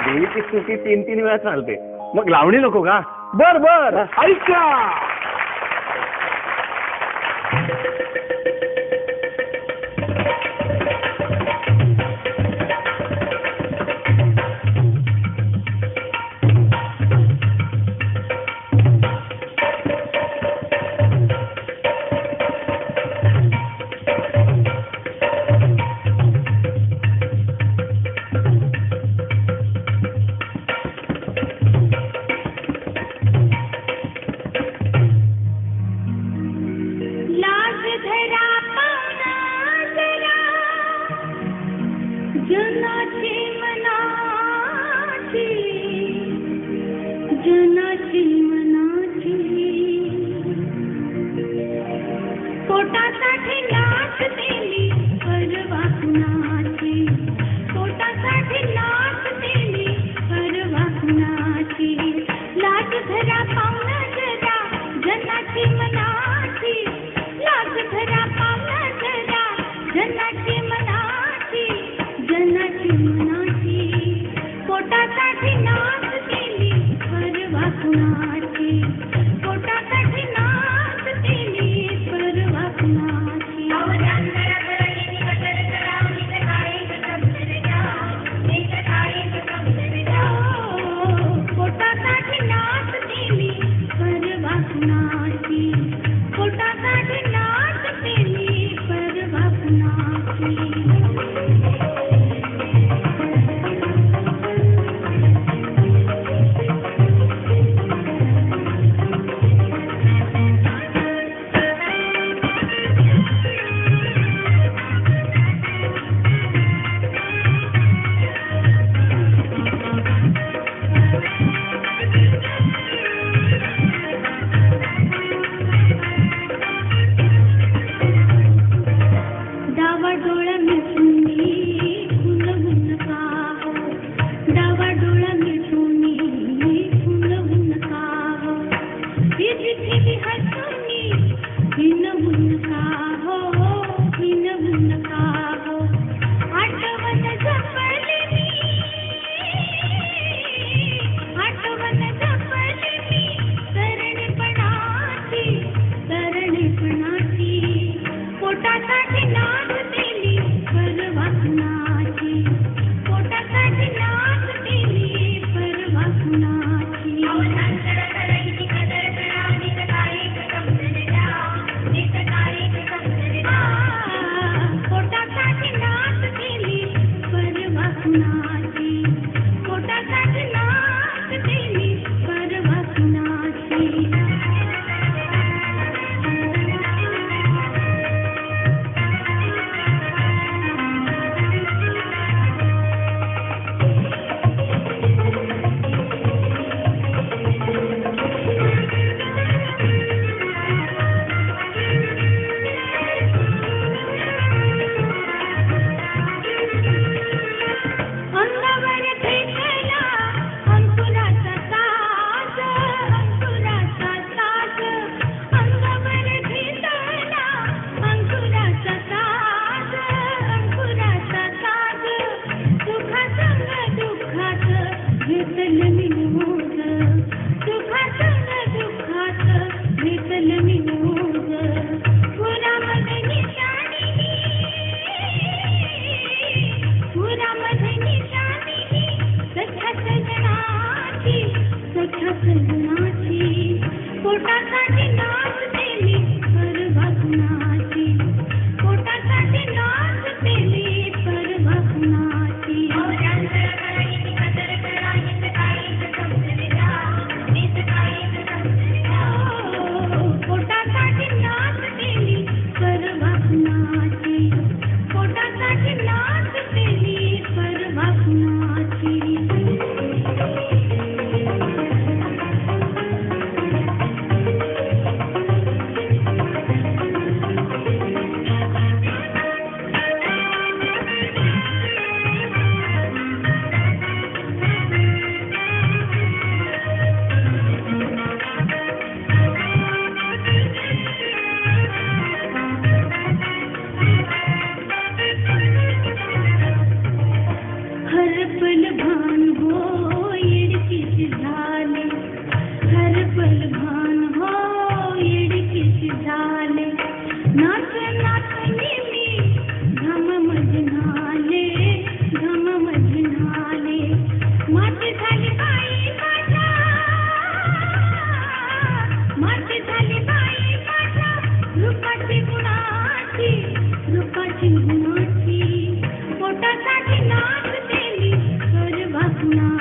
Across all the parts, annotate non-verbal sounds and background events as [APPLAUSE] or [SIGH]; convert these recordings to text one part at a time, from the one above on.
देवीची स्तुती तीन तीन वेळा चालते. मग लावणी नको का? बर बर. ऐका! पोटासाठी नाचते मी परवा कुणाची? अपना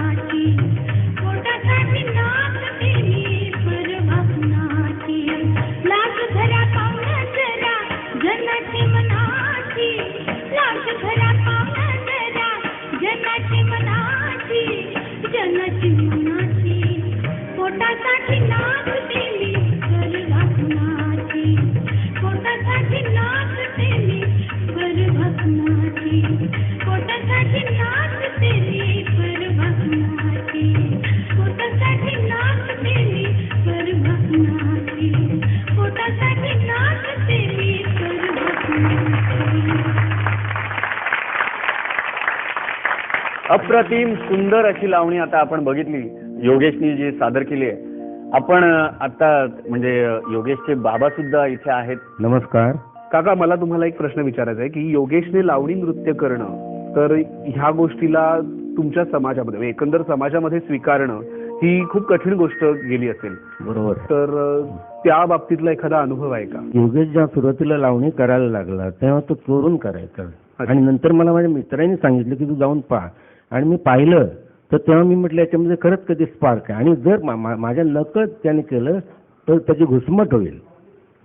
अप्रतिम सुंदर अशी लावणी आता आपण बघितली. योगेशनी जी सादर केली आहे. आपण आता म्हणजे योगेशचे बाबा सुद्धा इथे आहेत. नमस्कार. काका मला तुम्हाला एक प्रश्न विचारायचा आहे की योगेशने लावणी नृत्य करणं तर ह्या गोष्टीला तुमच्या समाजामध्ये म्हणजे एकंदर समाजामध्ये स्वीकारणं ही खूप कठीण गोष्ट गेली असेल. बरोबर. तर त्या बाबतीतला एखादा अनुभव आहे का? योगेश जेव्हा सुरुवातीला लावणी करायला लागला तेव्हा तो चोरून करायचा. आणि नंतर मला माझ्या मित्रांनी सांगितलं की तू जाऊन पहा. आणि मी पाहिलं तर तेव्हा मी म्हटलं याच्यामध्ये खरंच कधी स्पार्क आहे. आणि जर मा- माझ्या लकच त्याने केलं तर त्याची घुसमट होईल.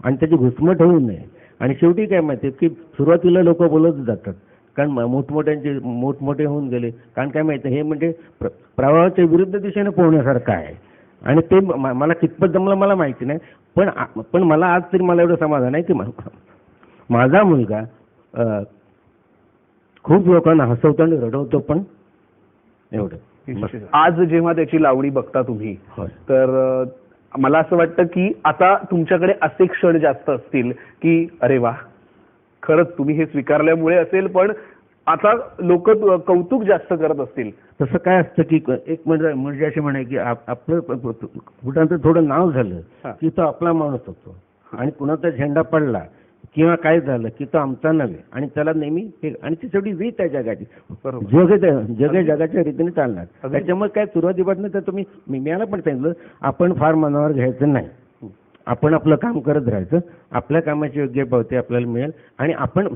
आणि त्याची घुसमट होऊ नये. आणि शेवटी काय माहिती की सुरुवातीला लोक बोलत जातात. कारण मोठमोठ्यांचे मोठमोठे होऊन गेले. कारण काय माहिती हे म्हणजे प्र- प्रवाहाच्या विरुद्ध दिशेने पोहण्यासारखं आहे. आणि ते मला कितपत जमलं मला माहिती नाही. पण पण मला आज तरी मला एवढं समाधान आहे की माझा मुलगा खूप लोकांना हसवतो आणि रडवतो पण एवढं. आज जेव्हा त्याची लावणी बघता तुम्ही तर मला असं वाटतं की आता तुमच्याकडे असे क्षण जास्त असतील की अरे वा खरंच तुम्ही हे स्वीकारल्यामुळे असेल पण आता लोक कौतुक जास्त करत असतील. तसं काय असतं की एक म्हणजे म्हणजे असे म्हणे की आप- आपलं कुठांचं थोडं नाव झालं. की तो आपला माणूस होतो. आणि कुणाचा झेंडा पडला किंवा काय झालं की तो आमचा नव्हे. आणि त्याला नेहमी हे आणि ती शेवटी रीत आहे जगाची. जग जग जगाच्या रीतीने चालणार. त्याच्यामुळे काय सुरुवातीपासून तर तुम्ही मी मला पण सांगितलं आपण फार मनावर घ्यायचं नाही. आपण आपलं काम करत राहायचं. आपल्या कामाची योग्य पावती आपल्याला मिळेल. आणि आपण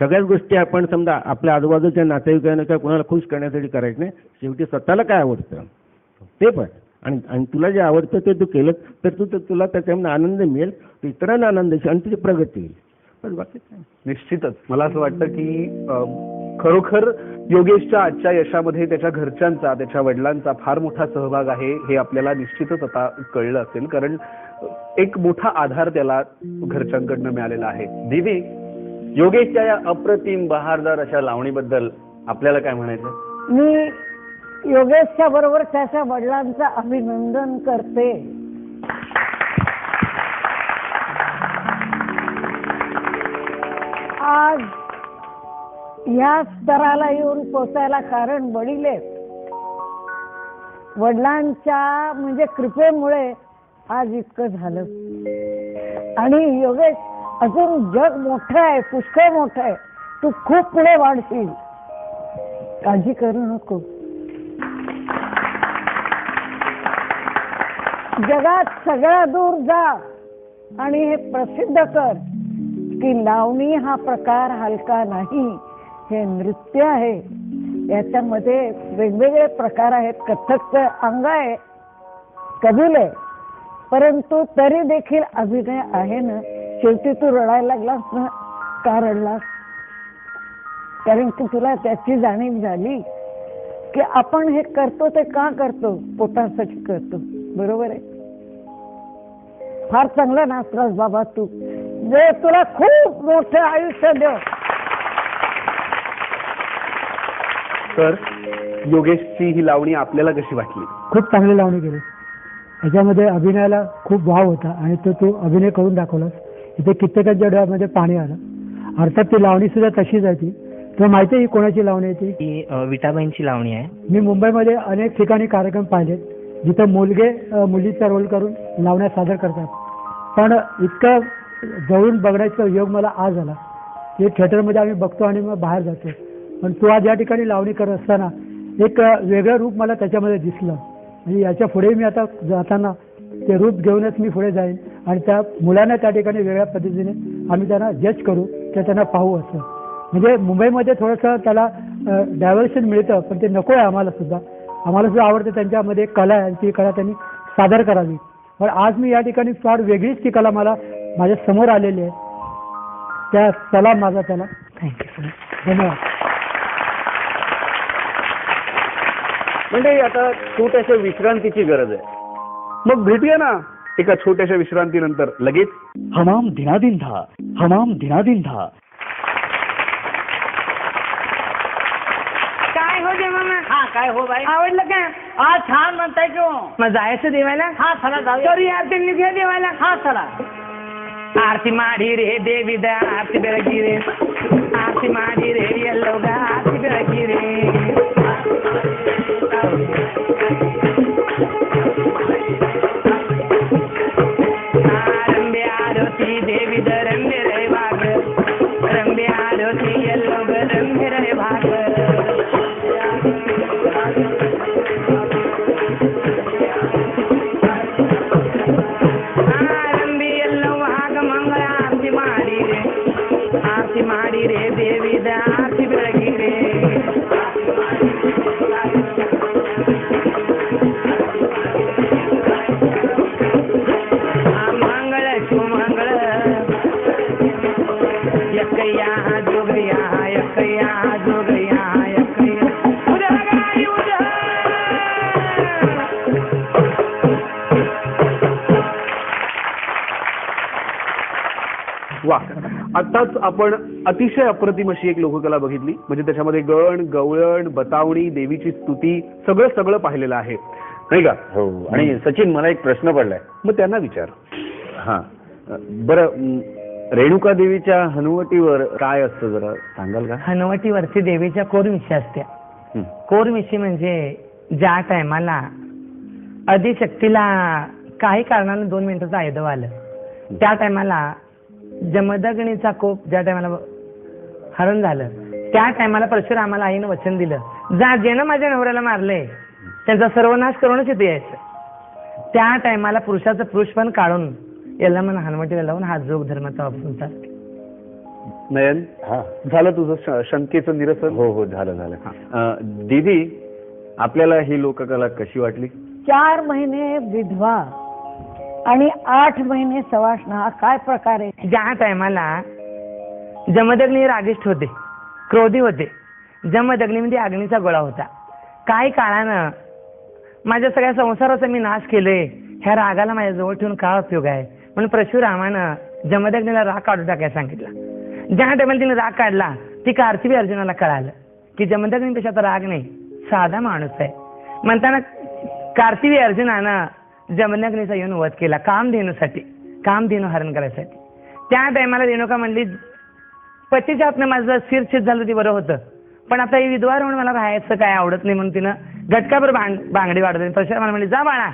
सगळ्याच गोष्टी आपण समजा आपल्या आजूबाजूच्या नातेवाईकांना किंवा कुणाला खुश करण्यासाठी करायचं नाही. शेवटी स्वतःला काय आवडतं? ते पण. आणि आणि तुला जे आवडतं ते तू केलं तर तू तर तुला त्याच्यामध्ये आनंद मिळेल इतरांना आनंद आणि तुझी प्रगती होईल. बाकी निश्चितच. मला असं वाटतं की खरोखर योगेशच्या आजच्या यशामध्ये त्याच्या घरच्यांचा त्याच्या वडिलांचा फार मोठा सहभाग आहे हे आपल्याला निश्चितच आता कळलं असेल. कारण एक मोठा आधार त्याला घरच्यांकडनं मिळालेला आहे. दीदी योगेशच्या या अप्रतिम बहारदार अशा लावणीबद्दल आपल्याला काय म्हणायचं? मी योगेशच्या बरोबर त्याच्या वडिलांचं अभिनंदन करते. आज या स्तराला येऊन पोचायला कारण वडील आहेत. वडिलांच्या म्हणजे कृपेमुळे आज इतकं झालं. आणि योगेश अजून जग मोठं आहे पुष्कळ मोठं आहे. तू खूप पुढे वाढशील. काळजी करू नको. जगात सगळ्या दूर जा आणि हे प्रसिद्ध कर. की लावणी हा प्रकार हलका नाही हे नृत्य आहे. याच्यामध्ये वेगवेगळे प्रकार आहेत कथकचं अंग आहे कबील आहे. परंतु तरी देखील अभिनय आहे ना? शेवटी तू रडायला लागलास ना? का रडलास? कारण की तुला त्याची जाणीव झाली की आपण हे करतो ते का करतो? पोटासाठी करतो. बरोबर आहे? फार चांगला नाचलास बाबा तू. जे तुला खूप मोठं आयुष्य देव तर योगेशची ही लावणी आपल्याला कशी वाटली? खूप चांगली लावणी केली. याच्यामध्ये अभिनयाला खूप वाव होता आणि तो तू अभिनय करून दाखवलास. इथे कित्येकांच्या डोळ्यामध्ये पाणी आलं. अर्थात ती लावणी सुद्धा तशीच आहे ती. तुला माहिती आहे ही कोणाची लावणी आहे ती? ही अ, विटाबाईंची लावणी आहे. मी मुंबईमध्ये अनेक ठिकाणी कार्यक्रम पाहिलेत जिथं मुलगे अ, मुलीचा रोल करून लावण्या सादर करतात. पण इतकं जवळून बघण्याचा योग मला आज आला. हे थिएटरमध्ये आम्ही बघतो आणि मग बाहेर जातो. पण तू आज या ठिकाणी लावणी करत असताना एक वेगळं रूप मला त्याच्यामध्ये दिसलं. म्हणजे याच्यापुढे मी आता जाताना ते रूप घेऊनच मी पुढे जाईन आणि त्या मुलांना त्या ठिकाणी वेगळ्या पद्धतीने आम्ही त्यांना जज करू किंवा त्यांना पाहू असं. म्हणजे मुंबईमध्ये थोडंसं त्याला डायव्हर्शन मिळतं पण ते नको आहे आम्हाला सुद्धा. आम्हाला सुद्धा आवडतं त्यांच्यामध्ये कला आहे ती कला त्यांनी सादर करावी. पण आज मी या ठिकाणी फार वेगळीच ती कला मला माझ्यासमोर आलेली आहे त्या सलाम माझा त्याला. थँक्यू सर धन्यवाद. म्हणजे आता छोट्याशा विश्रांतीची गरज आहे. मग भेटूया ना एका छोट्याशा विश्रांतीनंतर लगेच? हमाम दिनादिन था हमाम दिनादिन था. काय हो मामा हा काय हो बाई? आवडलं का? हा छान म्हणताय की मग जायचं देवायला हा चला जाऊ तरी आरती निघूया देवायला हा चला. ಆರತಿ ಮಾಡಿರೇ ದೇವಿದ ಆರತಿ ಬೆಳಗಿರೆ ಆರತಿ ಮಾಡಿರೇ ಎಲ್ಲೋಗ ಆರತಿ ಬೆಳಗಿರೆ वा. आताच आपण अतिशय अप्रतिम अशी एक लोककला बघितली. म्हणजे त्याच्यामध्ये गण गवळण बतावणी देवीची स्तुती सगळं सगळं पाहिलेलं आहे. नाही का? हो. आणि सचिन मला एक प्रश्न पडलाय. मग त्यांना विचार. हा. बरं रेणुका देवीच्या हनुवटीवर काय असतं जरा सांगाल का? हनुवटीवरती देवीच्या कोरमिशी असत्या हं. कोरमिशी म्हणजे ज्या टायमाला अधिशक्तीला काही कारणानं दोन मिनिटाचं आयदव आलं त्या टायमाला जमदग्नीचा कोप ज्या टायमाला हरण झालं त्या टायमाला परशुरामाला आईनं वचन दिलं. जा ज्यानं माझ्या नवऱ्याला मारलंय त्यांचा सर्वनाश करूनच इथे यायचं. त्या टायमाला पुरुषाचं पुरुष पण काढून याला म्हणा हनुवटीला लावून हा जोग धर्माचा वापरून चालते नयन हा. झालं तुझं शंकेचं निरसन? हो हो झालं झालं. दीदी आपल्याला ही लोककला कशी वाटली? चार महिने विधवा आणि आठ महिने सवाष्ण हा काय प्रकार आहे? ज्या टायमाला जमदग्नी रागिष्ठ होते क्रोधी होते जमदग्नीमध्ये अग्नीचा गोळा होता. काही काळानं माझ्या सगळ्या संसाराचा मी नाश केले ह्या रागाला माझ्या जवळ ठेवून काय उपयोग आहे? म्हणून परशुरामानं जमदग्नीला राग काढून टाकायला सांगितला. ज्या टायमाला तिने राग काढला ती कार्तिवी अर्जुनाला कळालं की जमदग्नीपेक्षा तर राग नाही साधा माणूस आहे. म्हणताना कार्तिवी अर्जुनानं जमदग्नीचा येऊन वध केला कामधेनूसाठी कामधेनू हरण करायसाठी. त्या टायमाला रेणुका म्हणली पतीच्या हातनं माझं शिरछेद झालं ते बरं होतं पण आता ही विधवा म्हणून मला राहायचं काय आवडत नाही म्हणून तिनं घटकाभर बांग बांगडी वाढवली. परशुरामाला म्हणली जा बाळा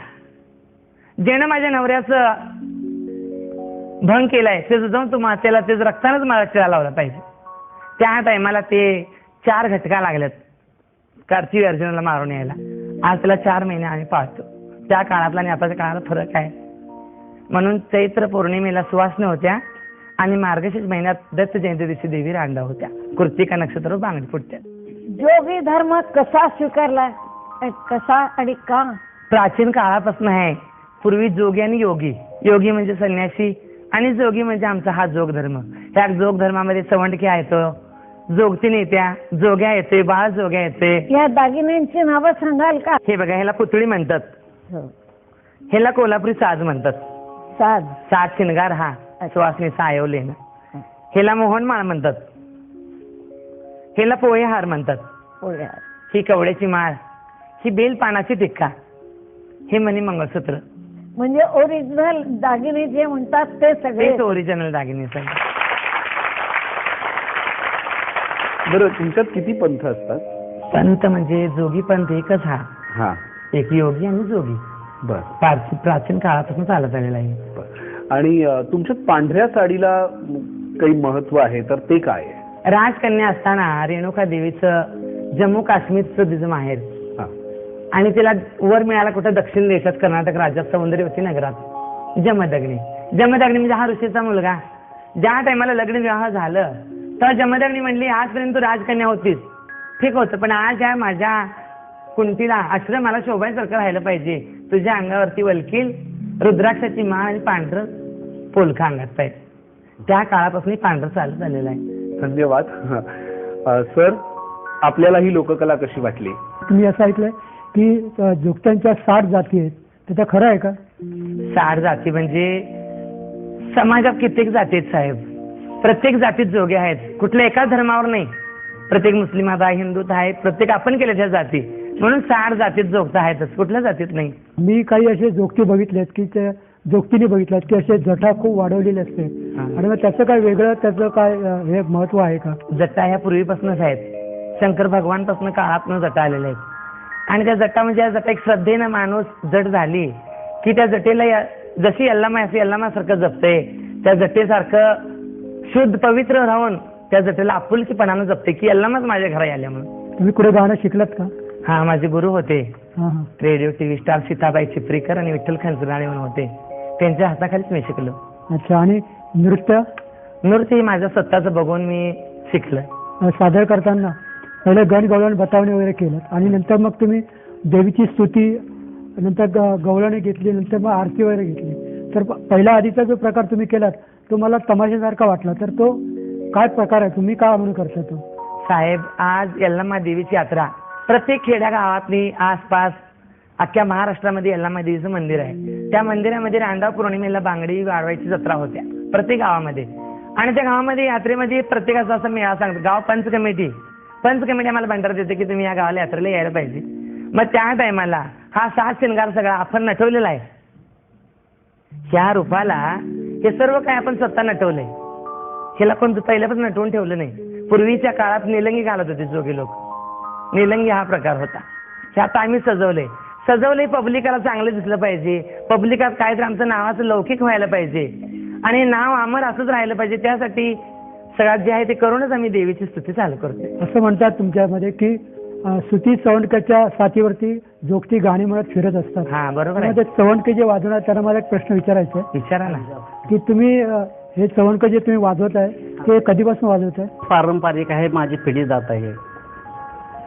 जेणं माझ्या नवऱ्याचं भंग केलाय त्याचं जाऊन तू मातेला त्याचं रक्तानच मला चिरा लावला पाहिजे. त्या टायमाला ते चार घटका लागल्यात कार्तिक अर्जुनाला मारून यायला. आज त्याला चार महिने आम्ही पाळतो. त्या काळातला आणि आताच्या काळाला फरक आहे. म्हणून चैत्र पौर्णिमेला सुवासने होत्या आणि मार्गशीर्ष महिन्यात दत्त जयंती दिवशी देवी रांडा होत्या. कृतिका नक्षत्र बांगडी फुटत्या जोगी धर्म कसा स्वीकारला कसा आणि का? प्राचीन काळापासून आहे. पूर्वी जोगी आणि योगी. योगी म्हणजे संन्यासी आणि जोगी म्हणजे आमचा हा जोग धर्म. ह्या जोग धर्मामध्ये सवंडकी येतो जोगती नेत्या जोग्या येते बाळ जोग्या येते. या दागिन्यांची नावं सांगाल का? हे बघा ह्याला पुतळी म्हणतात. हो. ह्याला कोल्हापुरी साज म्हणतात. साध सात शिंगार हा. सुवासनीचा आयवले ह्याला मोहनमाळ म्हणतात. ह्याला पोहे हार म्हणतात. पोळ्या ही कवड्याची माळ. ही बेल पानाची टिक्का. हे मनी मंगळसूत्र. म्हणजे ओरिजिनल दागिने जे म्हणतात ते सगळे. तेच ओरिजिनल दागिने सगळे बरं तुमच्यात किती पंथ असतात? पंत म्हणजे जोगी पंत एकच हा. हा. एक योगी आणि जोगी. बर. फारसी प्राचीन काळापासून चालत आलेला आहे. बर. आणि अं, तुमच्यात पांढऱ्या साडीला म, काही महत्त्व आहे तर ते काय आहे? राजकन्या असताना रेणुका देवीचं जम्मू काश्मीरचं तिचं माहेर. हा. आणि तिला वर मिळाला कुठं दक्षिण देशात कर्नाटक राज्यात सौंदर्यवती नगरात जमदग्नी. जमदग्नी म्हणजे हा ऋषीचा मुलगा. ज्या टायमाला लग्न विवाह झालं तर जमदग्नी म्हणली आजपर्यंत तू राजकन्या होतीस. ठीक होतं पण आज या माझ्या कुंतीला आश्रम मला शोभायसारखं राहिलं पाहिजे. तुझ्या अंगावरती वलकील रुद्राक्षाची माळ आणि पांढरं पोलखा अंगात पाहिजे. त्या काळापासून हे पांढरं चालत झालेलं आहे. धन्यवाद. सर आपल्याला ही लोककला कशी वाटली? तुम्ही असं ऐकलंय? की अ, जोगत्यांच्या साठ जाती आहेत. त्याचं खरं आहे का? साठ जाती म्हणजे समाजात कित्येक जाती आहेत साहेब. प्रत्येक जातीत जोगे आहेत. कुठल्या एकाच धर्मावर नाही. प्रत्येक मुस्लिमात आहे हिंदूत आहे प्रत्येक आपण केल्याच्या जाती. म्हणून साठ जातीत जोगता आहेतच. कुठल्या जातीत नाही. मी काही असे जोगती बघितलेत की त्या जोगतीने बघितल्यात की असे जटा खूप वाढवलेले असते. आणि मग त्याचं काय वेगळं त्याचं काय हे महत्त्व आहे का? जटा ह्या पूर्वीपासूनच आहेत. शंकर भगवानपासून काळातनं जटा आलेल्या आहेत. आणि त्या जटा म्हणजे जटा एक श्रद्धेनं माणूस जट झाली की त्या जटेला जशी यल्लामा असे यल्लामासारखं जपते. त्या जटेसारखं शुद्ध पवित्र राहून त्या जटेला आपुलकीपणानं जपते की यल्लामाच माझ्या घरा आल्या म्हणून तुम्ही कुठे गाणं शिकलात का? हा माझे गुरु होते. Radio TV star Sitabai Chiparikar आणि विठ्ठल खंचनाळे म्हणून होते. त्यांच्या हाताखालीच मी शिकलो. अच्छा आणि नृत्य? नृत्य हे माझं स्वतःचं बघून मी शिकलं. सादर करताना? पहिले गण गवळण बतावणी वगैरे केलं. आणि नंतर मग तुम्ही देवीची स्तुती नंतर ग- घेतली नंतर मग आरती वगैरे घेतली. तर पहिला आधीचा जो प्रकार तुम्ही केलात तो मला तमाशासारखा वाटला. तर तो काय प्रकार आहे? तुम्ही का म्हणून करता तो? साहेब आज यल्लम्मा देवीची यात्रा. प्रत्येक खेड्या गावातली आसपास अख्ख्या महाराष्ट्रामध्ये यल्लम्मा देवीचं मंदिर आहे. त्या मंदिरामध्ये रांडाव पौर्णिमेला बांगडी वाढवायची जत्रा होत्या प्रत्येक गावामध्ये. आणि त्या गावामध्ये यात्रेमध्ये प्रत्येकाचा असं मेळा सांगतो. गाव पंच कमिटी पंच कमिटी आम्हाला भांडार देते की तुम्ही या गावाला यात्रेला यायला पाहिजे. मग त्या टायमाला हा सात शिंगार सगळा आपण नटवलेला आहे. ह्या रूपाला हे सर्व काय आपण स्वतः नटवलंय. ह्याला कोण पहिल्यापासून नटवून ठेवलं नाही. पूर्वीच्या काळात निलंगी घालत होते जोगे लोक. निलंगी हा प्रकार होता. हे आता आम्ही सजवले सजवले पब्लिकाला चांगलं दिसलं पाहिजे. पब्लिकात काहीतरी आमचं नावाचं लौकिक व्हायला पाहिजे. आणि नाव अमर असंच राहिलं पाहिजे. त्यासाठी सगळ्यात जे आहे ते करूनच आम्ही देवीची स्तुती चालू करतोय. असं म्हणतात तुमच्यामध्ये की सुती चवंडकाच्या साथीवरती जोगती गाणी म्हणत फिरत असतात. हा बरोबर आहे. चवंडके जे वाजवणार त्यांना मला एक प्रश्न विचारायचा आहे. विचारा ना. की तुम्ही अं, हे चवंडक जे तुम्ही वाजवत आहे ते कधीपासून वाजवत आहे? पारंपरिक आहे माझी पिढी जात आहे.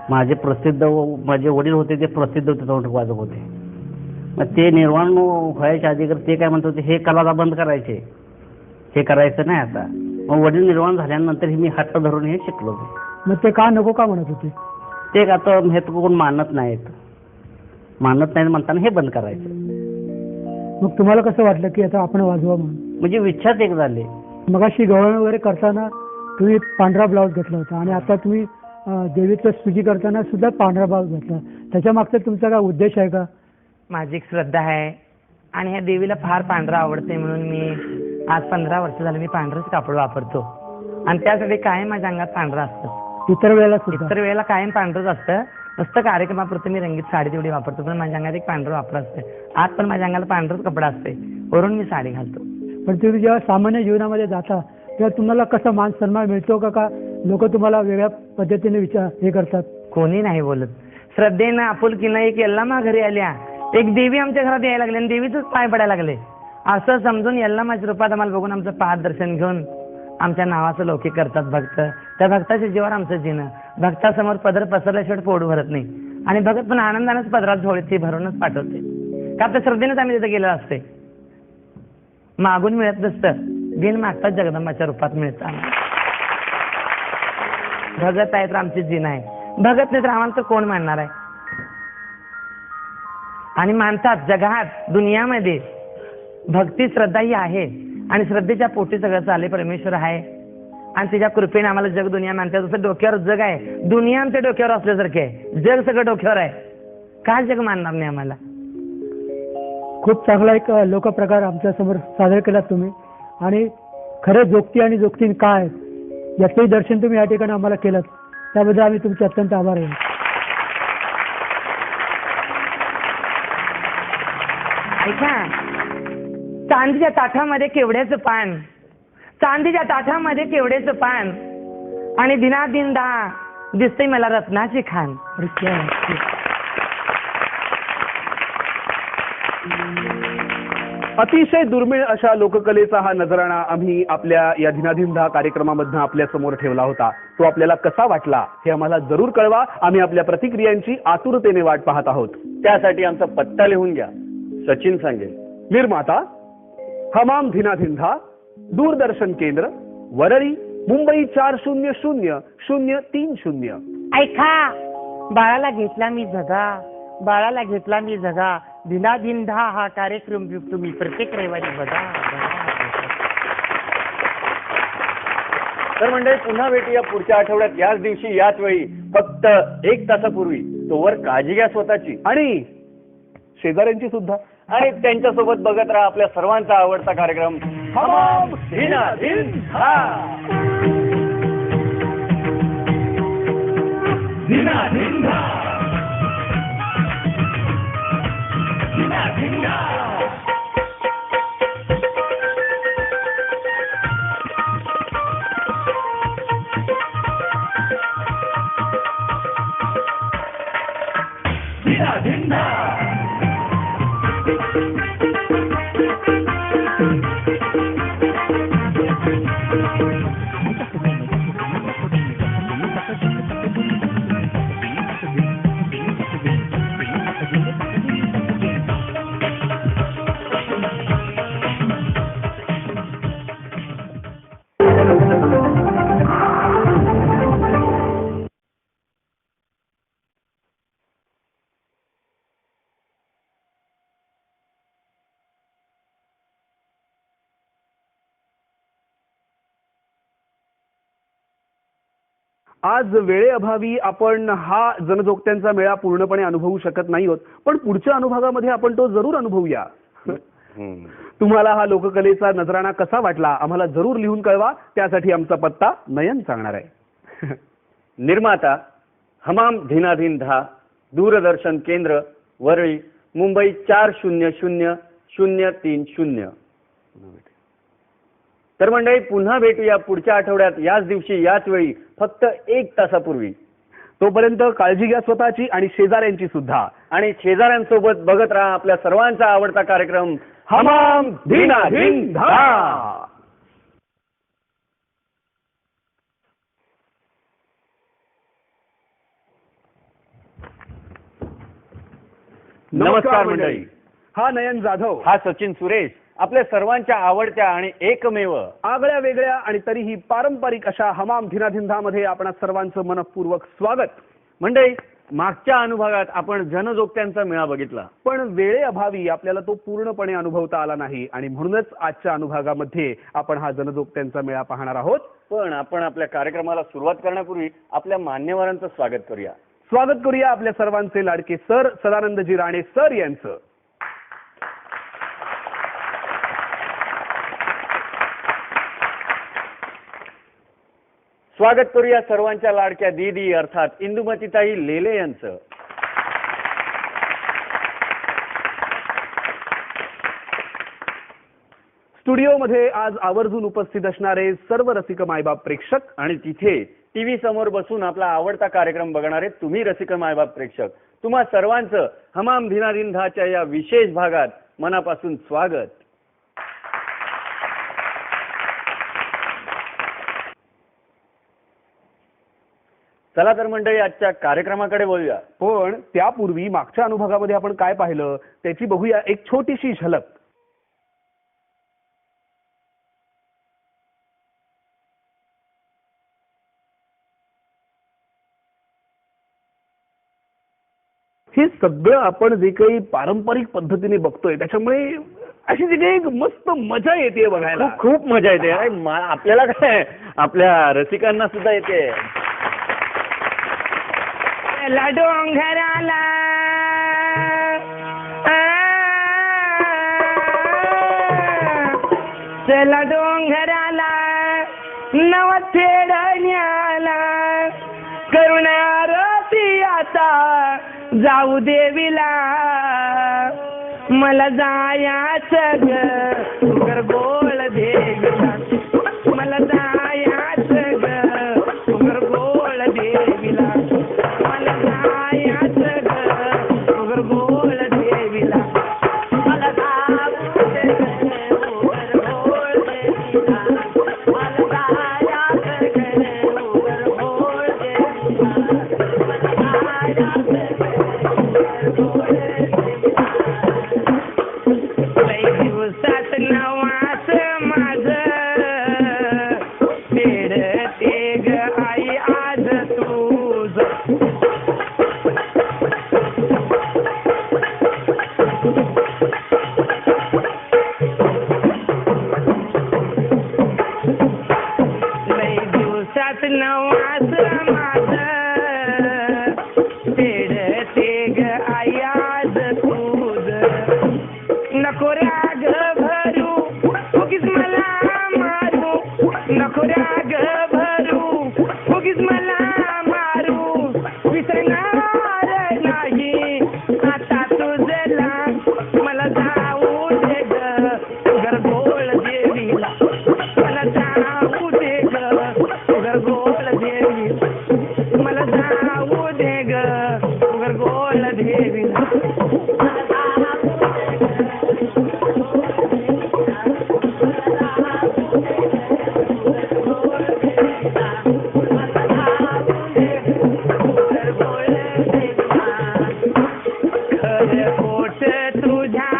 माझे प्रसिद्ध व- माझे वडील होते ते प्रसिद्ध होते चौंडक वाजक होते. मग ते निर्माण व्हायच्या अगोदर ते काय म्हणत होते हे कलाला बंद करायचे. हे करायचं नाही आता. मग वडील निर्माण झाल्यानंतर हे मी हट्ट धरून हे शिकलो. मग ते का नको का म्हणत होते? ते आता हे कोण मानत नाहीत. मानत नाहीत म्हणताना हे बंद करायचं. मग तुम्हाला कसं वाटलं की आता आपण वाजवा म्हणून? म्हणजे विच्छाच एक झाले. मगाशी गवळण वगैरे करताना तुम्ही पांढरा ब्लाऊज घेतला होता आणि आता तुम्ही अं, देवीचं स्तुती करताना सुद्धा पांढरा ब्लाऊज घेतला. त्याच्या मागचा तुमचा काय उद्देश आहे का? माझी एक श्रद्धा आहे आणि ह्या देवीला फार पांढरा आवडते म्हणून मी आज पंधरा वर्ष झालं मी पांढरंच कापड वापरतो. आणि त्यासाठी कायम माझ्या अंगात पांढरं असतं. इतर वेळेला सुद्धा? इतर वेळेला कायम पांढरंच असतं. नुसतं कार्यक्रमापुरतं मी रंगीत साडी तेवढी वापरतो पण माझ्या अंगात एक पांढरं वापर असतं. आज पण माझ्या अंगाला पांढरंच कपडा असते वरून मी साडी घालतो. पण तुम्ही जेव्हा सामान्य जीवनामध्ये जाता तेव्हा तुम्हाला कसा मान सन्मान मिळतो का? का लोक तुम्हाला वेगळ्या पद्धतीने विचार हे करतात? कोणी नाही बोलत. श्रद्धेनं आपुलकीनं एक यल्लामा घरी आल्या. एक देवी आमच्या घरात यायला लागली आणि देवीचंच पाय पडायला लागले. असं समजून यल्लामाच्या रूपात आम्हाला बघून आमचं पाद दर्शन घेऊन आमच्या नावाचं लौकिक करतात भक्त. त्या भक्ताच्या जीवावर आमचं जिणं. भक्तासमोर पदर पसरल्याशिवाय पोट भरत नाही. आणि भगत पण आनंदानेच पदरात झोळी भरूनच पाठवते. का त्या श्रद्धेनेच आम्ही तिथे गेलेलो असते? मागून मिळत नसतं. बिन मागतात जगदंबाच्या रूपात मिळतं भगत आहे तर आमची जीन आहे. भगत नाही तर आम्हाला तर कोण मानणार आहे? आणि मानतात जगात दुनियामध्ये भक्ती श्रद्धा ही आहे आणि श्रद्धेच्या पोटी सगळं चाले परमेश्वर आहे. आणि तिच्या कृपेने आम्हाला जग दुनिया मानतात जसं डोक्यावर जग आहे दुनिया आमच्या डोक्यावर असल्यासारखे आहे. जग सगळं डोक्यावर आहे. का जग मानणार नाही आम्हाला? खूप चांगला एक लोकप्रकार आमच्यासमोर सादर केला तुम्ही. आणि खरं जोगती आणि जोगती काय याचंही दर्शन तुम्ही या ठिकाणी आम्हाला केलं त्याबद्दल आम्ही तुमचे अत्यंत आभार आहे ऐका चांदीच्या ताठामध्ये केवड्याचं पान? चांदीच्या ताठामध्ये केवड्याचं पान? आणि दिनादिन दहा दिसते मला रत्नाची खान. अतिशय दुर्मिळ अशा लोककलेचा हा नजराणा आम्ही आपल्या या दहा कार्यक्रमामधनं आपल्यासमोर ठेवला होता. तो आपल्याला कसा वाटला हे आम्हाला जरूर कळवा. आम्ही आपल्या प्रतिक्रियांची आतुरतेने वाट पाहत आहोत. त्यासाठी आमचा पत्ता लिहून घ्या. सचिन सांगेल. निर्माता हमाम धिनाधिंधा दूरदर्शन केंद्र वरळी मुंबई चार शून्य शून्य शून्य तीन शून्य. ऐका बाळाला घेतला मी जगा बाळाला घेतला मी जगा. दहा हा कार्यक्रम तुम्ही प्रत्येक रविवारी बघा तर मंडळी पुन्हा भेटूया पुढच्या आठवड्यात. याच दिवशी याच वेळी फक्त एक तासापूर्वी. तोवर काळजी घ्या स्वतःची. आणि शेजाऱ्यांची सुद्धा. आणि त्यांच्यासोबत बघत राहा आपल्या सर्वांचा आवडता कार्यक्रम. thank [LAUGHS] you आज वेळेअभावी आपण हा जनजोगत्यांचा मेळा पूर्णपणे अनुभवू शकत नाही आहोत. पण पुढच्या अनुभागामध्ये आपण तो जरूर अनुभवूया. [LAUGHS] तुम्हाला हा लोककलेचा नजराणा कसा वाटला आम्हाला जरूर लिहून कळवा. त्यासाठी आमचा पत्ता नयन सांगणार आहे. [LAUGHS] निर्माता हमाम धीनाधीन धा दूरदर्शन केंद्र वरळी मुंबई चार शून्य शून्य शून्य तीन शून्य. तर मंडळी पुन्हा भेटूया पुढच्या आठवड्यात. याच दिवशी याच वेळी फक्त एक तासापूर्वी. तोपर्यंत काळजी घ्या स्वतःची आणि शेजाऱ्यांची सुद्धा. आणि शेजाऱ्यांसोबत बघत राहा आपल्या सर्वांचा आवडता कार्यक्रम हमाम धीनाधीन धा नमस्कार मंडळी. हा नयन जाधव. हा सचिन सुरेश. आपल्या सर्वांच्या आवडत्या आणि एकमेव आगळ्या वेगळ्या आणि तरीही पारंपरिक अशा हमाम धिनाधिंधामध्ये आपणा सर्वांचं मनपूर्वक स्वागत. मंडळी मागच्या अनुभागात आपण जनजोगत्यांचा मेळा बघितला. पण वेळेअभावी आपल्याला तो पूर्णपणे अनुभवता आला नाही आणि म्हणूनच आजच्या अनुभागामध्ये आपण हा जनजोगत्यांचा मेळा पाहणार आहोत. पण आपण आपल्या कार्यक्रमाला सुरुवात करण्यापूर्वी आपल्या मान्यवरांचं स्वागत करूया. स्वागत करूया आपल्या सर्वांचे लाडके सर सदानंदजी राणे सर यांचं. स्वागत करूया सर्वांच्या लाडक्या दीदी अर्थात इंदुमतीताई लेले यांचं. स्टुडिओमध्ये आज आवर्जून उपस्थित असणारे सर्व रसिक मायबाप प्रेक्षक आणि तिथे टीव्ही समोर बसून आपला आवडता कार्यक्रम बघणारे तुम्ही रसिक मायबाप प्रेक्षक. तुम्हा सर्वांचं हमाम धिनारिंधाच्या धाच्या या विशेष भागात मनापासून स्वागत. चला तर मंडळी आजच्या कार्यक्रमाकडे बोलूया पण त्यापूर्वी मागच्या अनुभागामध्ये आपण काय पाहिलं त्याची बघूया एक छोटीशी झलक. हे सगळं आपण जे काही पारंपरिक पद्धतीने बघतोय त्याच्यामुळे अशी जी काही एक मस्त मजा येते बघायला. खूप मजा येते. आपल्याला काय? आपल्या रसिकांना सुद्धा येते. चला डोंगराला चला डोंगराला नव फेडण्याला करुण आता जाऊ देवीला. मला जायाच ग. गरगोळ तुझ्या